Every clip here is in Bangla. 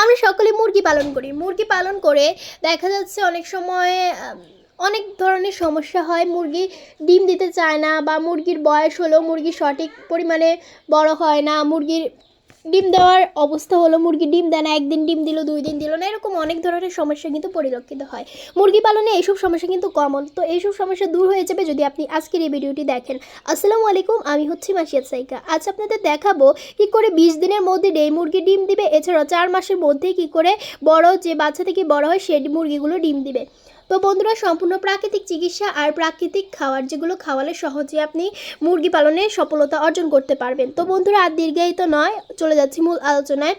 আমরা সকলে মুরগি পালন করি। মুরগি পালন করে দেখা যাচ্ছে অনেক সময় অনেক ধরনের সমস্যা হয়। মুরগি ডিম দিতে চায় না বা মুরগির বয়স হলো মুরগি সঠিক পরিমাণে বড় হয় না, মুরগির ডিম দেওয়ার অবস্থা হলো, মুরগি ডিম দেয় না, একদিন ডিম দিল, দুই দিন দিল না, এরকম অনেক ধরনের সমস্যা কিন্তু পরিলক্ষিত হয়। মুরগি পালনে এইসব সমস্যা কিন্তু কমন তো এইসব সমস্যা দূর হয়ে যাবে যদি আপনি আজকের এই ভিডিওটি দেখেন। আসসালামু আলাইকুম, আমি হচ্ছি মাসিয়াত সাইকা। আজ আপনাদের দেখাবো কি করে বিশ দিনের মধ্যে ডেই মুরগি ডিম দিবে, এছাড়াও চার মাসের মধ্যে কি করে বড় যে বাচ্চা থেকে বড় হয় সেই মুরগিগুলো ডিম দিবে। তো বন্ধুরা, সম্পূর্ণ প্রাকৃতিক চিকিৎসা আর প্রাকৃতিক খাওয়ার যেগুলো খাওয়ালে সহজে আপনি মুরগি পালনে সফলতা অর্জন করতে পারবেন। তো বন্ধুরা, আর দীর্ঘায়িত নয়, চলে যাচ্ছি মূল আলোচনায়।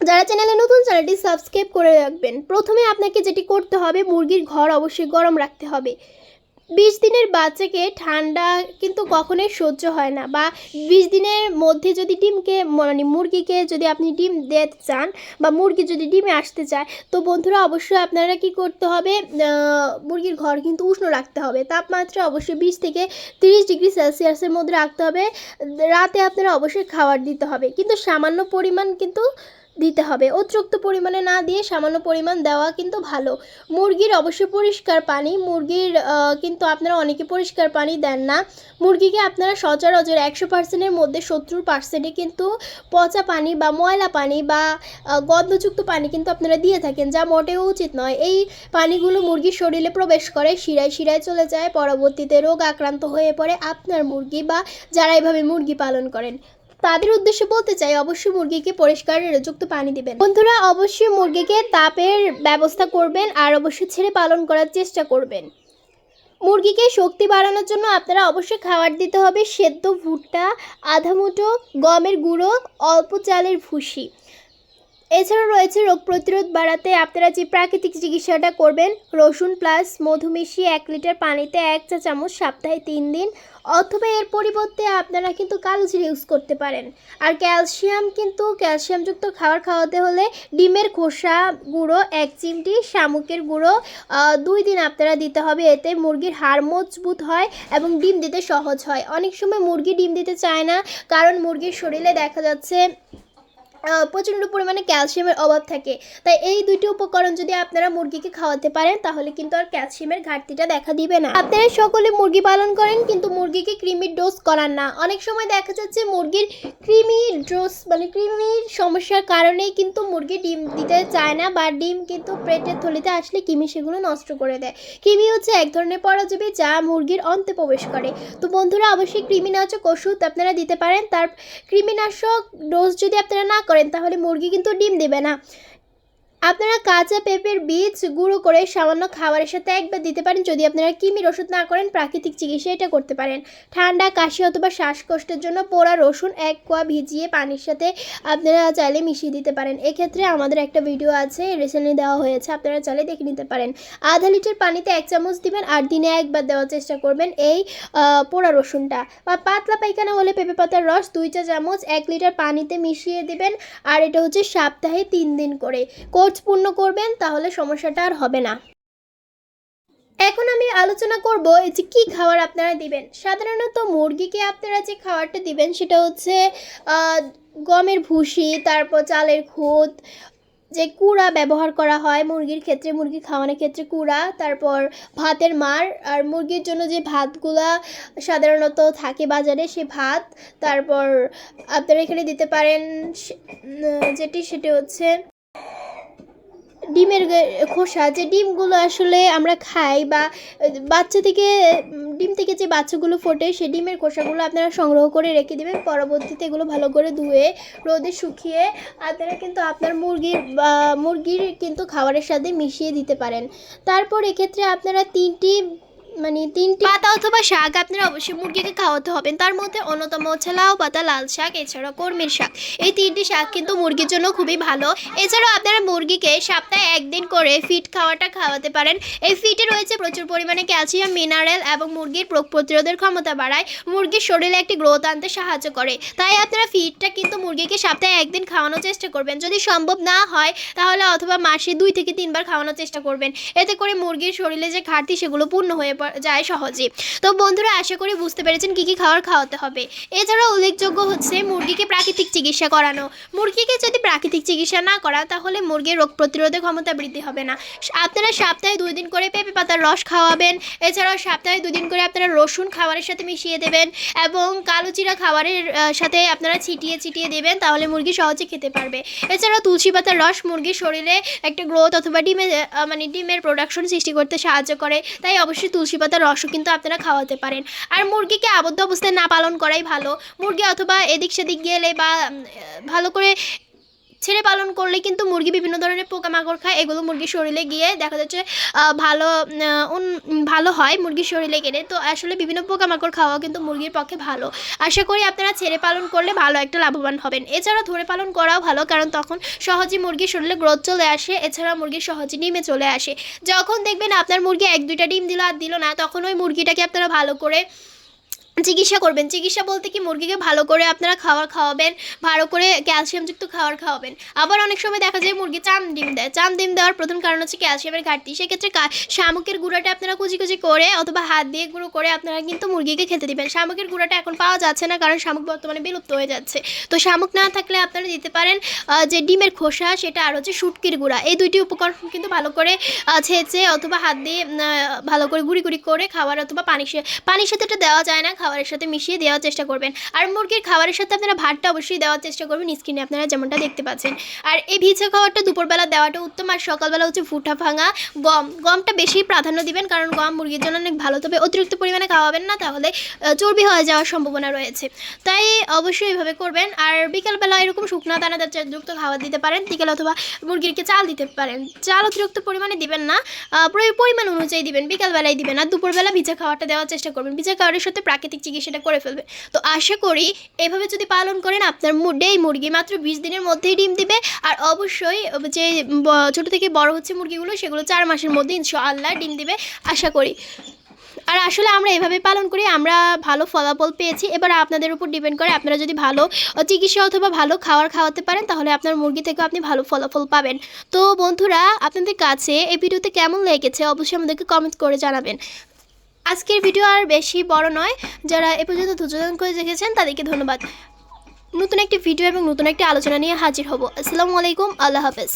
যারা চ্যানেলে নতুন, চ্যানেলটি সাবস্ক্রাইব করে রাখবেন। প্রথমে আপনাকে যেটি করতে হবে, মুরগির ঘর অবশ্যই গরম রাখতে হবে। বিশ দিনের বাচ্চাকে ঠান্ডা কিন্তু কখনোই সহ্য হয় না বা বিশ দিনের মধ্যে যদি ডিমকে মানে মুরগিকে যদি আপনি ডিম দিতে চান বা মুরগি যদি ডিমে আসতে চায়, তো বন্ধুরা অবশ্যই আপনারা কি করতে হবে? মুরগির ঘর কিন্তু উষ্ণ রাখতে হবে। তাপমাত্রা অবশ্যই বিশ থেকে তিরিশ ডিগ্রি সেলসিয়াসের মধ্যে রাখতে হবে। রাতে আপনারা অবশ্যই খাবার দিতে হবে। কিন্তু সামান্য পরিমাণ কিন্তু দিতে হবে। অতিরিক্ত পরিমাণে না দিয়ে সামান্য পরিমাণ দেওয়া কিন্তু ভালো। মুরগির অবশ্যই পরিষ্কার পানি। মুরগির কিন্তু আপনারা অনেকে পরিষ্কার পানি দেন না। মুরগিকে আপনারা সচরাচর একশো পার্সেন্টের মধ্যে সত্তর পার্সেন্টে কিন্তু পচা পানি বা ময়লা পানি বা গন্ধযুক্ত পানি কিন্তু আপনারা দিয়ে থাকেন, যা মোটেও উচিত নয়। এই পানিগুলো মুরগির শরীরে প্রবেশ করে, শিরায় শিরায় চলে যায়, পরবর্তীতে রোগ আক্রান্ত হয়ে পড়ে আপনার মুরগি বা যারা এভাবে মুরগি পালন করেন। তাদের উদ্দেশ্যে বলতে চাই, অবশ্যই মুরগিকে পরিষ্কার যুক্ত পানি দিবেন। বন্ধুরা, অবশ্যই মুরগিকে তাপের ব্যবস্থা করবেন আর অবশ্যই ছেড়ে পালন করার চেষ্টা করবেন। মুরগিকে শক্তি বাড়ানোর জন্য আপনারা অবশ্যই খাবার দিতে হবে, সেদ্ধ ভুট্টা, আধা মুঠো, গমের গুঁড়ো, অল্প চালের ভুসি। এছাড়া রয়েছে রোগ প্রতিরোধ বাড়াতে আপনারা যে প্রাকৃতিক চিকিৎসাটা করবেন, রসুন প্লাস মধু মিশিয়ে এক লিটার পানিতে এক চা চামচ সপ্তাহে তিন দিন, অথবা এর পরিবর্তে আপনারা কিন্তু কালো জিরে ইউজ করতে পারেন। আর ক্যালসিয়াম কিন্তু ক্যালসিয়ামযুক্ত খাবার খাওয়াতে হলে ডিমের খোসা গুঁড়ো, এক চিমটি শামুকের গুঁড়ো দুই দিন আপনারা দিতে হবে। এতে মুরগির হাড় মজবুত হয় এবং ডিম দিতে সহজ হয়। অনেক সময় মুরগি ডিম দিতে চায় না, কারণ মুরগির শরীরে দেখা যাচ্ছে প্রচণ্ড পরিমাণে ক্যালসিয়ামের অভাব থাকে। তাই এই দুইটি উপকরণ যদি আপনারা মুরগিকে খাওয়াতে পারেন, তাহলে কিন্তু আর ক্যালসিয়ামের ঘাটতিটা দেখা দিবে না। আপনারা সকলে মুরগি পালন করেন, কিন্তু মুরগিকে কৃমির ডোজ করান না। অনেক সময় দেখা যাচ্ছে মুরগির কৃমি ডোজ মানে কৃমির সমস্যার কারণেই কিন্তু মুরগি ডিম দিতে চায় না, বা ডিম কিন্তু পেটের থলিতে আসলে কৃমি সেগুলো নষ্ট করে দেয়। কৃমি হচ্ছে এক ধরনের পরজীবী যা মুরগির অন্তে প্রবেশ করে। তো বন্ধুরা, অবশ্যই কৃমিনাশক ওষুধ আপনারা দিতে পারেন। তার কৃমিনাশক ডোজ যদি আপনারা না করেন তাহলে মুরগি কিন্তু ডিম দেবে না। আপনারা কাঁচা পেঁপের বীজ গুঁড়ো করে সামান্য খাবারের সাথে একবার দিতে পারেন। যদি আপনারা কিমির ওষুধ না করেন, প্রাকৃতিক চিকিৎসা এটা করতে পারেন। ঠান্ডা, কাশি অথবা শ্বাসকষ্টের জন্য পোড়া রসুন এক কোয়া ভিজিয়ে পানির সাথে আপনারা চাইলে মিশিয়ে দিতে পারেন। এক্ষেত্রে আমাদের একটা ভিডিও আছে রিসেন্টলি দেওয়া হয়েছে, আপনারা চাইলে দেখে নিতে পারেন। আধা লিটার পানিতে এক চামচ দিবেন আর দিনে একবার দেওয়ার চেষ্টা করবেন এই পোড়া রসুনটা। বা পাতলা পায়খানা হলে পেঁপে পাতার রস দুই চা চামচ এক লিটার পানিতে মিশিয়ে দিবেন। আর এটা হচ্ছে সপ্তাহে তিন দিন করে। কোর্স পূর্ণ করবেন, তাহলে সমস্যাটা আর হবে না। এখন আমি আলোচনা করব এই যে কী খাবার আপনারা দিবেন। সাধারণত মুরগিকে আপনারা যে খাবারটা দিবেন, সেটা হচ্ছে গমের ভুসি, তারপর চালের খুদ যে কুড়া ব্যবহার করা হয় মুরগির ক্ষেত্রে, মুরগি খাওয়ানোর ক্ষেত্রে কুড়া, তারপর ভাতের মার, আর মুরগির জন্য যে ভাতগুলা সাধারণত থাকে বাজারে, সে ভাত, তারপর আপনারা এখানে দিতে পারেন যেটি সেটি হচ্ছে ডিমের খোসা, যে ডিমগুলো আসলে আমরা খাই বা, বাচ্চা থেকে, ডিম থেকে যে বাচ্চাগুলো ফোটে, সে ডিমের খোসাগুলো আপনারা সংগ্রহ করে রেখে দেবেন। পরবর্তীতে এগুলো ভালো করে ধুয়ে, রোদে শুকিয়ে আপনারা কিন্তু আপনার মুরগির মুরগির কিন্তু খাবারের সাথে মিশিয়ে দিতে পারেন। তারপর এক্ষেত্রে আপনারা তিনটি মানে তিনটি পাতা অথবা শাক আপনারা অবশ্যই মুরগিকে খাওয়াতে হবেন। তার মধ্যে অন্যতম হচ্ছে লাউ পাতা, লাল শাক এছাড়া কর্মীর শাক। এই তিনটি শাক কিন্তু মুরগির জন্য খুবই ভালো। এছাড়াও আপনারা মুরগিকে সপ্তাহে একদিন করে ফিট খাওয়াটা খাওয়াতে পারেন। এই ফিটে রয়েছে প্রচুর পরিমাণে ক্যালসিয়াম, মিনারেল এবং মুরগির রোগ প্রতিরোধের ক্ষমতা বাড়ায়। মুরগির শরীরে একটি গ্রোথ আনতে সাহায্য করে। তাই আপনারা ফিটটা কিন্তু মুরগিকে সপ্তাহে একদিন খাওয়ানোর চেষ্টা করবেন। যদি সম্ভব না হয়, তাহলে অথবা মাসে দুই থেকে তিনবার খাওয়ানোর চেষ্টা করবেন। এতে করে মুরগির শরীরে যে ঘাটতি, সেগুলো পূর্ণ হয়ে যায় সহজে। তো বন্ধুরা, আশা করি বুঝতে পেরেছেন কী কী খাবার খাওয়াতে হবে। এছাড়া উল্লেখযোগ্য হচ্ছে মুরগিকে প্রাকৃতিক চিকিৎসা করানো। মুরগিকে যদি প্রাকৃতিক চিকিৎসা না করা, তাহলে মুরগির রোগ প্রতিরোধের ক্ষমতা বৃদ্ধি হবে না। আপনারা সপ্তাহে দুই দিন করে পেঁপে পাতার রস খাওয়াবেন। এছাড়াও সপ্তাহে দুই দিন করে আপনারা রসুন খাবারের সাথে মিশিয়ে দেবেন এবং কালো জিরা খাবারের সাথে আপনারা ছিটিয়ে ছিটিয়ে দেবেন, তাহলে মুরগি সহজে খেতে পারবে। এছাড়াও তুলসী পাতার রস মুরগির শরীরে একটা গ্রোথ অথবা ডিমের মানে ডিমের প্রোডাকশন সৃষ্টি করতে সাহায্য করে। তাই অবশ্যই তুলসী পাতার রসও কিন্তু আপনারা খাওয়াতে পারেন। আর মুরগিকে আবদ্ধ অবস্থায় না পালন করাই ভালো। মুরগি অথবা এদিক সেদিক গেলে বা ভালো করে ছেড়ে পালন করলে কিন্তু মুরগি বিভিন্ন ধরনের পোকামাকড় খায়। এগুলো মুরগির শরীরে গিয়ে দেখা যাচ্ছে ভালো ভালো হয় মুরগির শরীরে গেলে। তো আসলে বিভিন্ন পোকামাকড় খাওয়া কিন্তু মুরগির পক্ষে ভালো। আশা করি আপনারা ছেড়ে পালন করলে ভালো একটা লাভবান হবেন। এছাড়া ধরে পালন করাও ভালো, কারণ তখন সহজে মুরগির শরীরে গ্রোথ চলে আসে। এছাড়া মুরগির সহজে ডিমে চলে আসে। যখন দেখবেন আপনার মুরগি এক দুইটা ডিম দিল আর দিল না, তখন ওই মুরগিটাকে আপনারা ভালো করে চিকিৎসা করবেন। চিকিৎসা বলতে কি মুরগিকে ভালো করে আপনারা খাবার খাওয়াবেন, ভালো করে ক্যালসিয়ামযুক্ত খাবার খাওয়াবেন। আবার অনেক সময় দেখা যায় মুরগি চান ডিম দেয়। চান ডিম দেওয়ার প্রধান কারণ হচ্ছে ক্যালসিয়ামের ঘাটতি। সেক্ষেত্রে শামুকের গুঁড়াটা আপনারা কুচি কুচি করে অথবা হাত দিয়ে গুঁড়ো করে আপনারা কিন্তু মুরগিকে খেতে দিবেন। শামুকের গুঁড়াটা এখন পাওয়া যাচ্ছে না কারণ শামুক বর্তমানে বিলুপ্ত হয়ে যাচ্ছে। তো শামুক না থাকলে আপনারা দিতে পারেন যে ডিমের খোসা, সেটা আর হচ্ছে শুটকির গুঁড়া। এই দুইটি উপকরণ কিন্তু ভালো করে ছেঁচে অথবা হাত দিয়ে ভালো করে গুঁড়ি গুঁড়ি করে খাবার অথবা পানির সা- পানির সাথে এটা দেওয়া যায় না। খাবারের সাথে মিশিয়ে দেওয়ার চেষ্টা করবেন। আর মুরগির খাবারের সাথে আপনারা ভাতটা অবশ্যই দেওয়ার চেষ্টা করবেন। স্ক্রিনে আপনারা যেমনটা দেখতে পাচ্ছেন। আর এই ভিজে খাবারটা দুপুরবেলা দেওয়াটা উত্তম। আর সকালবেলা হচ্ছে ফুটা ভাঙা গম। গমটা বেশি প্রাধান্য দিবেন, কারণ গম মুরগির জন্য অনেক ভালো। তবে অতিরিক্ত পরিমাণে খাওয়াবেন না, তাহলে চর্বি হয়ে যাওয়ার সম্ভাবনা রয়েছে। তাই অবশ্যই এইভাবে করবেন। আর বিকালবেলা এরকম শুকনো দানাদার যুক্ত খাবার দিতে পারেন। বিকেল অথবা মুরগিরকে চাল দিতে পারেন। চাল অতিরিক্ত পরিমাণে দিবেন না। পরিমাণ অনুযায়ী দিবেন। বিকালবেলায় দিবেন। আর দুপুরবেলা ভিজা খাওয়াটা দেওয়ার চেষ্টা করবেন। ভিজা খাওয়ারের সাথে প্রাকৃতিক চিকিৎসাটা করে ফেলবে। তো আশা করি এভাবে যদি পালন করেন, আপনার মুডেই মুরগি মাত্র বিশ দিনের মধ্যেই ডিম দিবে। আর অবশ্যই যে ছোট থেকে বড় হচ্ছে মুরগিগুলো, সেগুলো চার মাসের মধ্যে ইনশাআল্লাহ ডিম দিবে, আশা করি। আর আসলে আমরা এভাবে পালন করি, আমরা ভালো ফলাফল পেয়েছি। এবার আপনাদের উপর ডিপেন্ড করে আপনারা যদি ভালো চিকিৎসা অথবা ভালো খাওয়ার খাওয়াতে পারেন, তাহলে আপনার মুরগি থেকেও আপনি ভালো ফলাফল পাবেন। তো বন্ধুরা, আপনাদের কাছে এই ভিডিওতে কেমন লেগেছে, অবশ্যই আমাদেরকে কমেন্ট করে জানাবেন। আজকের ভিডিও আর বেশি বড় নয়। যারা এ পর্যন্ত ধৈর্য করে দেখেছেন, তাদেরকে ধন্যবাদ। নতুন একটি ভিডিও এবং নতুন একটি আলোচনা নিয়ে হাজির হব। আসসালামু আলাইকুম, আল্লাহ হাফেজ।